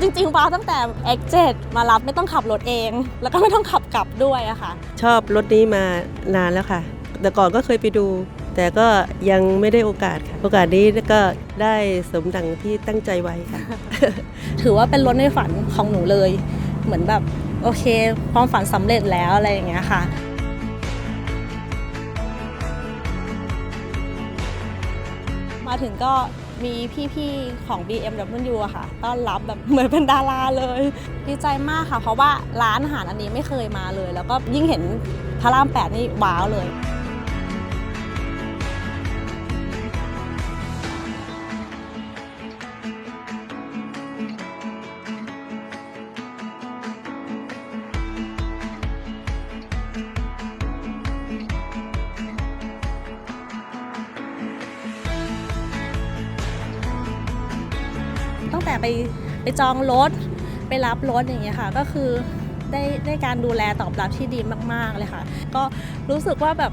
จริงๆว้าวตั้งแต่ X7 มารับไม่ต้องขับรถเอง แล้วก็ไม่ต้องขับกลับด้วยอะค่ะ ชอบรถนี้มานานแล้วค่ะ แต่ก่อนก็เคยไปดู แต่ก็ยังไม่ได้โอกาสค่ะ โอกาสนี้ก็ได้สมดังที่ตั้งใจไว้ค่ะ ถือว่าเป็นรถในฝันของหนูเลย เหมือนแบบโอเคความฝันสำเร็จแล้วอะไรอย่างเงี้ยค่ะมาถึงก็ มีพี่ๆของ BMW อะค่ะ ต้อนรับแบบเหมือนเป็นดาราเลย ดีใจมากค่ะ เพราะว่าร้านอาหารอันนี้ไม่เคยมาเลย แล้วก็ยิ่งเห็นพระรามแปดนี่ว้าวเลย งแต่ไปไปจองรถ ไปรับรถอย่างเงี้ยค่ะ ก็คือได้ได้การดูแลตอบรับที่ดีมาก ๆ เลยค่ะ ก็รู้สึกว่าแบบ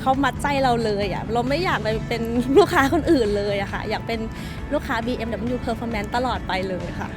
เขามัดใจเราเลยอะ่ะเราไม่อยากไปเป็นลูกค้าคนอื่นเลยอะค่ะ อยากเป็นลูกค้า BMW Performance ตลอดไปเลยค่ะ